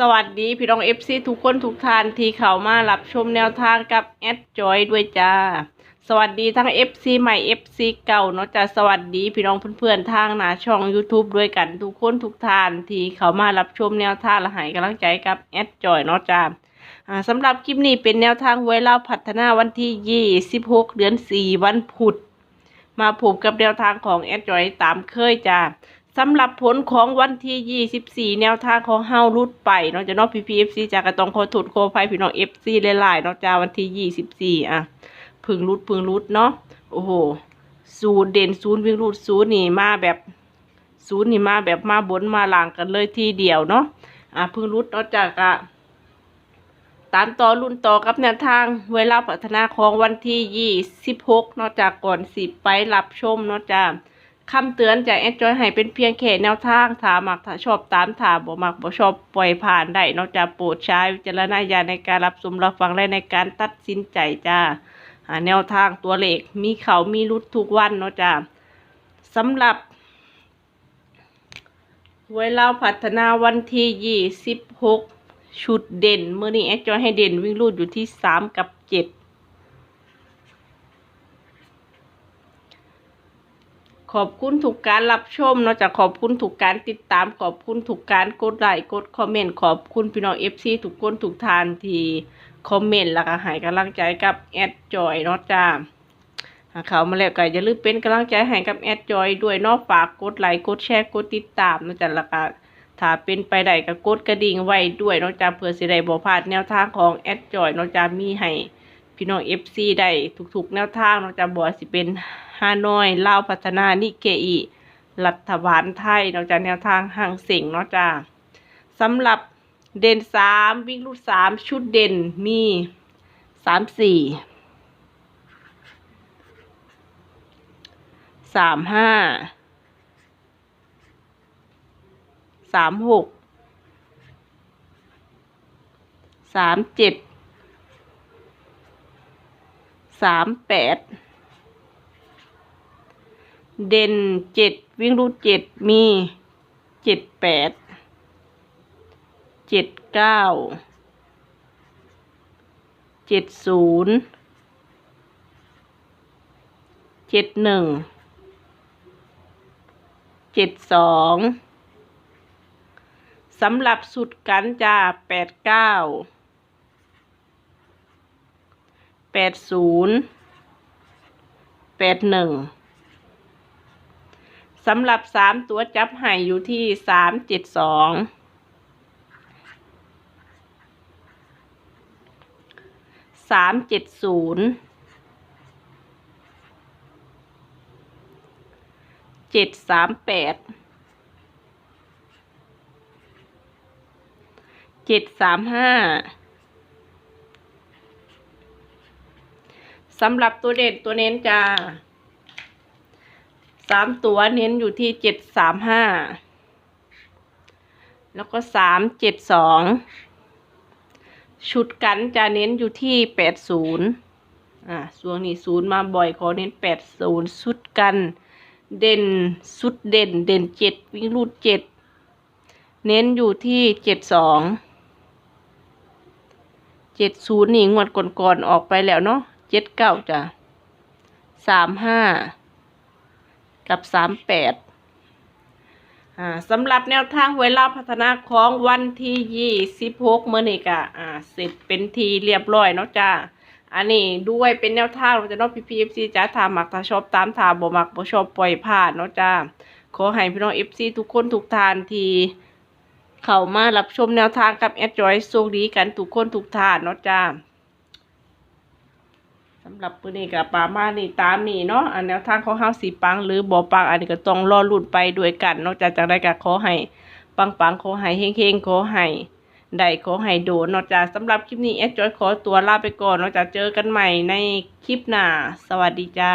สวัสดีพี่น้องเอฟซีทุกคนทุกท่านที่เข้ามารับชมแนวทางกับแอดจอยด้วยจ้า สวัสดีทั้ง FC ใหม่ FC เก่าเนาะจ้าสวัสดีพี่น้องเพื่อนๆทางหน้าช่อง YouTube ด้วยกันทุกคนทุกท่านที่เข้ามารับชมแนวทางและให้กำลังใจกับแอดจอยเนาะจ้าอ่าสำหรับคลิปนี้เป็นแนวทางไว้เล่าพัฒนาวันที่ 26 เดือน 4 วันพุธมาผูกกับแนวทางของแอดจอยตามเคยจ้า สำหรับผลของวันที่ 24 แนวทางของเฮารุดไปเนาะจะนอกพีพีเอฟซีจากกระตองขอถุดโคภัยพี่น้องเอฟซีหลายๆเนาะจ้าวันที่ 24 อะพึ่งรุดพึ่งรุดเนาะโอ้โหศูนย์เด่นศูนย์วิ่งรุดศูนย์นี่มาแบบศูนย์นี่มาแบบมาบนมาหลังกันเลยทีเดียวเนาะอะพึ่งรุดเนาะจากอะตามต่อรุ่นต่อกับแนวทางเวลาพัฒนาของวันที่ 26 นอกจากก่อนสิบไปรับชมเนอกจาก คำเตือนจากแอดจอยให้เป็นเพียงแค่แนวทางถามมักถ้าชอบตามถาบ่มักบ่ชอบปล่อยผ่านได้นอกจากโปรดใช้วิจารณญาณในการรับชมรับฟังและในการตัดสินใจจ้าหาแนวทางตัวเลขมีเขามีรุดทุกวันเนาะจ้าสำหรับเวลาพัฒนาวันที่26ชุดเด่นเมื่อนี้แอดจอยให้เด่นวิ่งรูดอยู่ที่สามกับเจ็ด ขอบคุณถูกการรับชมนอกจากขอบคุณถูกการติดตามขอบคุณถูกการกดไลค์กดคอมเมนต์ขอบคุณพี่น้องเอฟซีทุกคนทุกทานที่คอมเมนต์แล้วก็ให้กำลังใจกับแอดจอยเนาะจ้าหากเขามาแล้วก็อย่าลืมเป็นกำลังใจให้กับแอดจอยด้วยนอกฝากกดไลค์กดแชร์กดติดตามนาะจ้าแล้วก็ถ้าเป็นไปได้ก็กดกระดิ่งไว้ด้วยนอกจากเพื่อสิได้บ่พลาดแนวทางของแอดจอยนอกจากมีให้ พี่น้อง FC ได้ทุกๆแนวทางเนอกจากบ่ว่าสิเป็นฮานอยลาวพัฒนานิเกอีรัฐบาลไทยเนอกจากแนวทางห่างเสียงนาะจ้าสำหรับเด่นสามวิ่งลูดสามชุดเด่นมีสามสี่สามห้าสามหกสามเจ็ด สามแปดเด่นเจ็ดวิ่งรูดเจ็ดมีเจ็ดแปดเจ็ดเก้าเจ็ดศูนย์เจ็ดหนึ่งเจ็ดสองสำหรับสุดกันจ้าแปดเก้า แปดศูนย์แปดหนึ่งสำหรับสามตัวจับให้อยู่ที่สามเจ็ดสองสามเจ็ดศูนย์เจ็ดสามแปดเจ็ดสามห้า สำหรับตัวเด่นตัวเน้นจ้าสามตัวเน้นอยู่ที่เจ็ดสามห้าแล้วก็สามเจ็ดสองชุดกันจะเน้นอยู่ที่แปดศูนย์อ่าส่วนนี้ศูนย์มาบ่อยขอเน้นแปดศูนย์ชุดกันเด่นสุดเด่นเด่นเจ็ดวิ่งรูดเจ็ดเน้นอยู่ที่เจ็ดสองเจ็ดศูนย์นี่งวดก่อนๆออกไปแล้วเนาะ เจ็ดเก้าจ้ะสามห้ากับสามแปดอ่าสำหรับแนวทางเวลาพัฒนาของวันที่ยี่สิบหกเมื่อนี้กะอ่าเสร็จเป็นทีเรียบร้อยเนาะจ้าอันนี้ด้วยเป็นแนวทางเราจะนอกพีพีเอฟซีจ้าถามมักถ้าชอบตามถามบ่มักบ่ชอบปล่อยผ่านเนาะจ้าขอให้พี่น้องเอฟซีทุกคนทุกทานที่เข้ามารับชมแนวทางกับแอดจอยโชคดีกันทุกคนทุกทานเนาะจ้า สำหรับปืนนี้กับปามานี่ตามนี่เนาะอันแนวทางของเฮาสีปังหรือบ่ปังอันนี้ก็ต้องรอลุ้นไปด้วยกัน นอกจากจากได้กับขอให้ปังปังขอให้เฮงเฮงขอให้ได้ขอให้โดนนอกจากสำหรับคลิปนี้แอดจอยขอตัวลาไปก่อนนอกจากเจอกันใหม่ในคลิปหน้า สวัสดีจ้า